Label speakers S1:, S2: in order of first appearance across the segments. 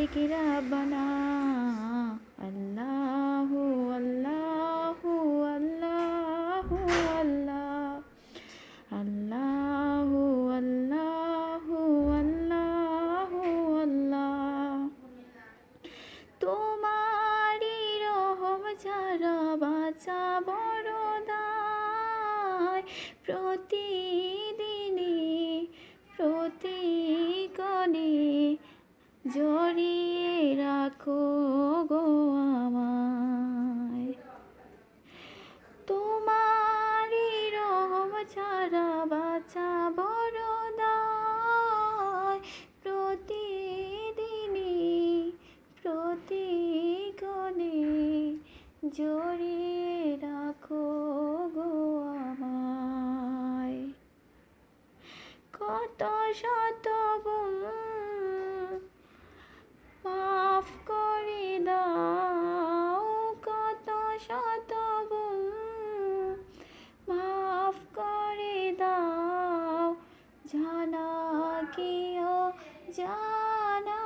S1: মালিক রাব্বানা আল্লাহু আল্লাহু আল্লাহু, আল্লাহ। আল্লাহু আল্লাহু আল্লাহু, আল্লাহ। তোমারি রহম ছাড়া বাঁচা বড় দায় প্রতিকণে জড়িয়ে রাখো গো কিও জানা?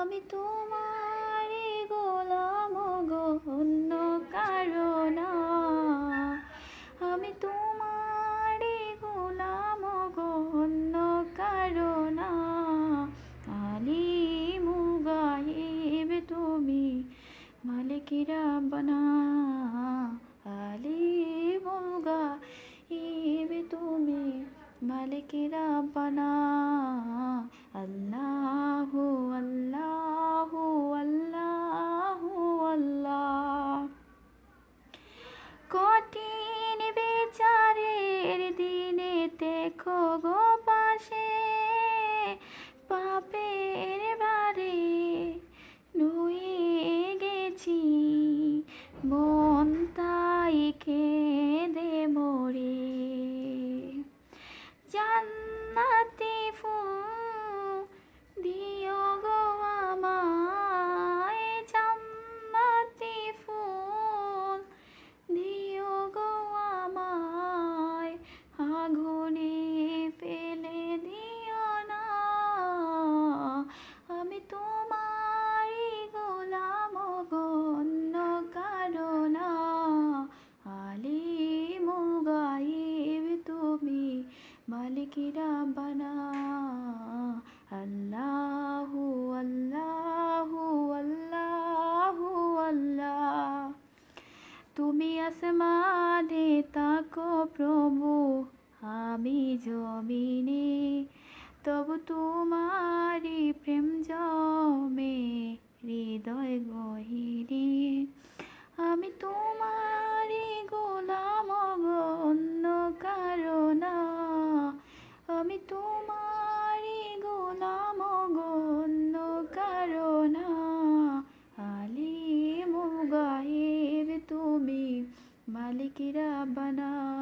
S1: আমি তোমারই গোলাম গো অন্য কারণ। আমি তোমারই গোলাম গো অন্য কারণ। আলিমু গাইব তুমি মালিক রাব্বানা মালিক রাব্বানা আল্লাহু আল্লাহু আল্লাহু, আল্লাহ। কঠিন বিচারের দিনে দেখো গো পাশে, পাপের বারে নুয়ে গেছি। মন তাই খেদে রাব্বানা, আল্লাহু আল্লাহু তুমি আসমানে তাকো প্রভু, আমি জমিনে। তবু তোমারি প্রেম জমে, হৃদয় গহিরে আমি তোমারি তোমারি গুণাম গণ্য কারণা। আলি গায়েব তুমি মালিকিরা বানা